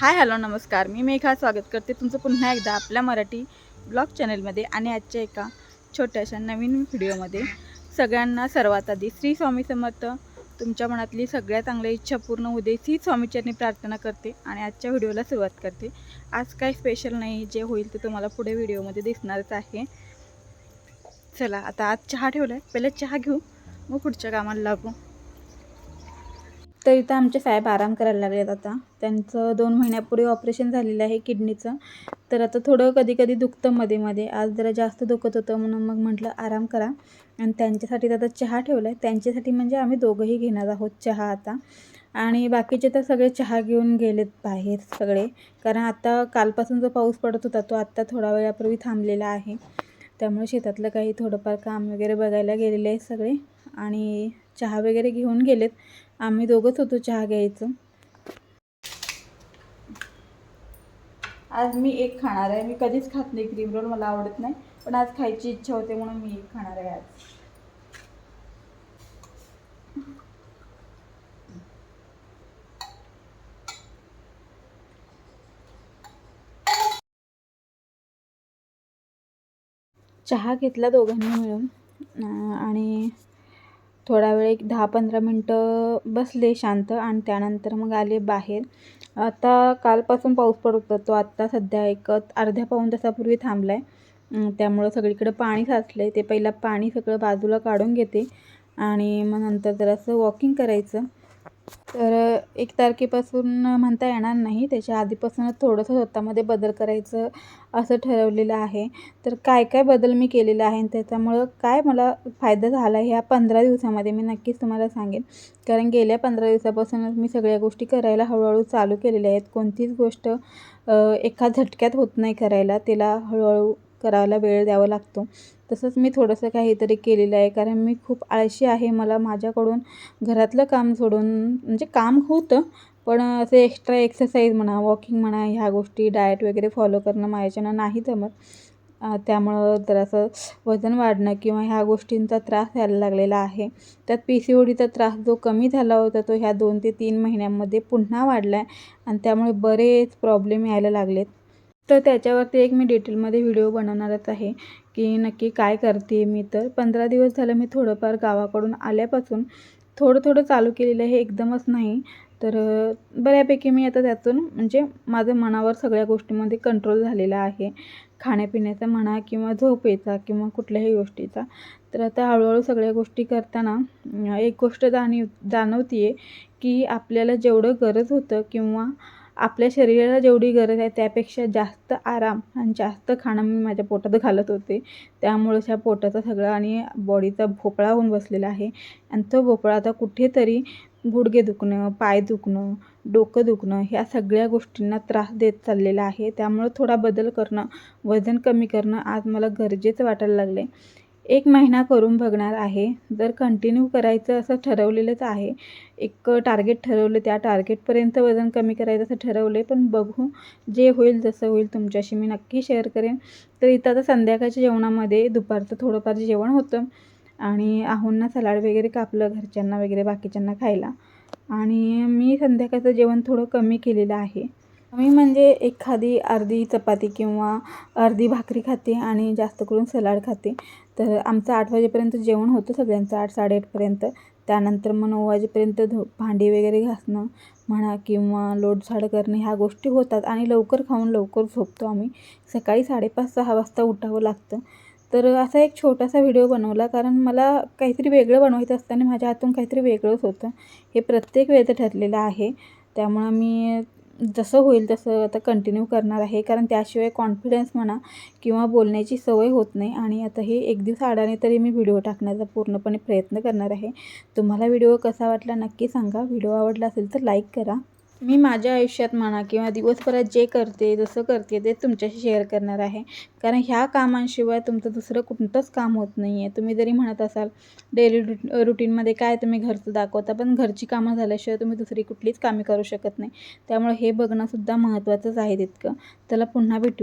Hi hello नमस्कार. मी मेघा स्वागत करते तुमचं पुन्हा एकदा आपल्या मराठी ब्लॉग चॅनलमध्ये आणि आजच्या एका छोट्याशा नवीन व्हिडिओमध्ये. सगळ्यांना सर्वात आधी श्री स्वामी समर्थ. तुमच्या मनातली सगळ्या चांगल्या इच्छा पूर्ण होऊ दे स्वामीचरणी प्रार्थना करते आणि आजच्या व्हिडिओला सुरुवात करते. आज काही स्पेशल नाही जे होईल ते तुम्हाला पुढे व्हिडिओमध्ये दिसणारच आहे. चला आता आज चहा ठेवला आहे पहिले चहा घेऊ मग पुढच्या कामाला लागू. तर इथं आमचे साहेब आराम करायला लागलेत आता. त्यांचं दोन महिन्यापूर्वी ऑपरेशन झालेलं आहे किडनीचं. तर आता थोडं कधी कधी दुखतं मध्ये मध्ये. आज जरा जास्त दुखत होतं म्हणून मग म्हटलं आराम करा. आणि त्यांच्यासाठी आता चहा ठेवला आहे त्यांच्यासाठी म्हणजे आम्ही दोघंही घेणार आहोत चहा आता. आणि बाकीचे तर सगळे चहा घेऊन गेलेत बाहेर सगळे. कारण आता कालपासून जो पाऊस पडत होता तो आत्ता थोडा वेळापूर्वी थांबलेला आहे. त्यामुळे शेतातलं काही थोडंफार काम वगैरे बघायला गेलेले आहेत सगळे. आणि चहा वगैरे घेऊन गेलेत. आम्ही दोघंच होतो चहा घ्यायचं. आज मी एक खाणार आहे. मी कधीच खात नाही क्रीम रोल मला आवडत नाही. पण आज खायची इच्छा होते म्हणून मी एक खाणार आहे आज. चहा घेतला दोघांनी मिळून. अं, आणि थोडा वेळ एक दहा पंधरा मिनटं बसले शांत आणि त्यानंतर मग आले बाहेर. आता कालपासून पाऊस पडत होता. तो आत्ता सध्या एक अर्ध्या पाऊण तासापूर्वी थांबला आहे त्यामुळं सगळीकडे पाणी साचलं आहे ते पहिला पाणी सगळं बाजूला काढून घेते. आणि मग नंतर जरासं वॉकिंग करायचं. तर एक तारखेपासून म्हणता येणार नाही. त्याच्या आधीपासूनच थोडंसं स्वतःमध्ये बदल करायचं असं ठरवलेलं आहे. तर काय काय बदल मी केलेला आहे आणि त्याच्यामुळं काय मला फायदा झाला ह्या पंधरा दिवसामध्ये मी नक्कीच तुम्हाला सांगेन. कारण गेल्या पंधरा दिवसापासूनच मी सगळ्या गोष्टी करायला हळूहळू चालू केलेल्या आहेत. कोणतीच गोष्ट एका झटक्यात होत नाही करायला. तिला हळूहळू करायला वेळ द्यावा लागतो. तसंच मी थोडंसं काहीतरी केलेलं आहे. कारण मी खूप आळशी आहे. मला माझ्याकडून घरातलं काम सोडून म्हणजे काम होतं. पण असं एक्स्ट्रा एक्सरसाइज म्हणा वॉकिंग म्हणा ह्या गोष्टी डाएट वगैरे फॉलो करणं माझ्याच्यानं नाही जमत. त्यामुळं जरासं वजन वाढणं किंवा ह्या गोष्टींचा त्रास व्हायला लागलेला आहे. त्यात पी सी ओ डीचा त्रास जो कमी झाला होता तो ह्या दोन ते तीन महिन्यांमध्ये पुन्हा वाढला आहे आणि त्यामुळे बरेच प्रॉब्लेम यायला लागलेत. तर त्याच्यावरती एक मी डिटेलमध्ये व्हिडिओ बनवणारच आहे की नक्की काय करते मी तर. पंधरा दिवस झालं मी थोडंफार गावाकडून आल्यापासून थोडं थोडं चालू केलेलं आहे एकदमच नाही. तर बऱ्यापैकी मी आता त्यातून म्हणजे माझं मनावर सगळ्या गोष्टीमध्ये कंट्रोल झालेला आहे. खाण्यापिण्याचा म्हणा किंवा झोपेचा किंवा कुठल्याही गोष्टीचा. तर आता हळूहळू सगळ्या गोष्टी करताना एक गोष्ट जाणीव जाणवते आहे की आपल्याला जेवढं गरज होतं किंवा आपल्या शरीराला जेवढी गरज आहे त्यापेक्षा जास्त आराम आणि जास्त खाणं मी माझ्या पोटात घालत होते. त्यामुळं ह्या पोटाचा सगळा आणि बॉडीचा भोपळा होऊन बसलेला आहे. आणि तो भोपळा आता कुठेतरी गुडघे दुखणं पाय दुखणं डोकं दुखणं ह्या सगळ्या गोष्टींना त्रास देत चाललेला आहे. त्यामुळं थोडा बदल करणं वजन कमी करणं आज मला गरजेचं वाटायला लागले एक महिना करून बघणार आहे. जर कंटिन्यू करायचं असं ठरवलेलंच आहे. एक टार्गेट ठरवलं त्या टार्गेटपर्यंत वजन कमी करायचं असं ठरवलं आहे पण बघू जे होईल जसं होईल तुमच्याशी मी नक्की शेअर करेन. तर इथं आता संध्याकाळच्या जेवणामध्ये दुपारचं थोडंफार जेवण होतं. आणि आहोंना सलाड वगैरे कापलं घरच्यांना वगैरे बाकीच्यांना खायला. आणि मी संध्याकाळचं जेवण थोडं कमी केलेलं आहे. मी म्हणजे एखादी अर्धी चपाती किंवा अर्धी भाकरी खाते आणि जास्त करून सलाड खाते. तर आमचं आठ वाजेपर्यंत जेवण होतं सगळ्यांचं आठ साडेआठपर्यंत त्यानंतर मग नऊ वाजेपर्यंत धु भांडी वगैरे घासणं म्हणा किंवा लोटझाड करणे ह्या गोष्टी होतात आणि लवकर खाऊन लवकर झोपतो आम्ही. सकाळी साडेपाच सहा वाजता उठावं लागतं. तर असा एक छोटासा व्हिडिओ बनवला कारण मला काहीतरी वेगळं बनवायचं असताना माझ्या हातून काहीतरी वेगळंच होतं. हे प्रत्येक वेळेचं ठरलेलं आहे. त्यामुळं मी जसं होईल तसं आता कंटिन्यू करणार आहे. कारण त्याशिवाय कॉन्फिडन्स म्हणा किंवा बोलण्याची सवय होत नाही. आणि आता हे एक दिवस आडाने तरी मी व्हिडिओ टाकण्याचा पूर्णपणे प्रयत्न करणार आहे. तुम्हाला व्हिडिओ कसा वाटला नक्की सांगा. व्हिडिओ आवडला असेल तर लाईक करा. मी माझ्या आयुष्यात म्हणा किंवा दिवसभरात जे करते जसं करते ते तुमच्याशी शेअर करणार आहे. कारण ह्या कामांशिवाय तुमचं दुसरं कोणतंच काम होत नाही आहे तुम्ही जरी म्हणत असाल डेली रु रुटीनमध्ये काय तुम्ही घरचं दाखवता पण घरची कामं झाल्याशिवाय तुम्ही दुसरी कुठलीच कामे करू शकत नाही. त्यामुळे हे बघणंसुद्धा महत्त्वाचंच आहे तितकं. त्याला पुन्हा भेटू.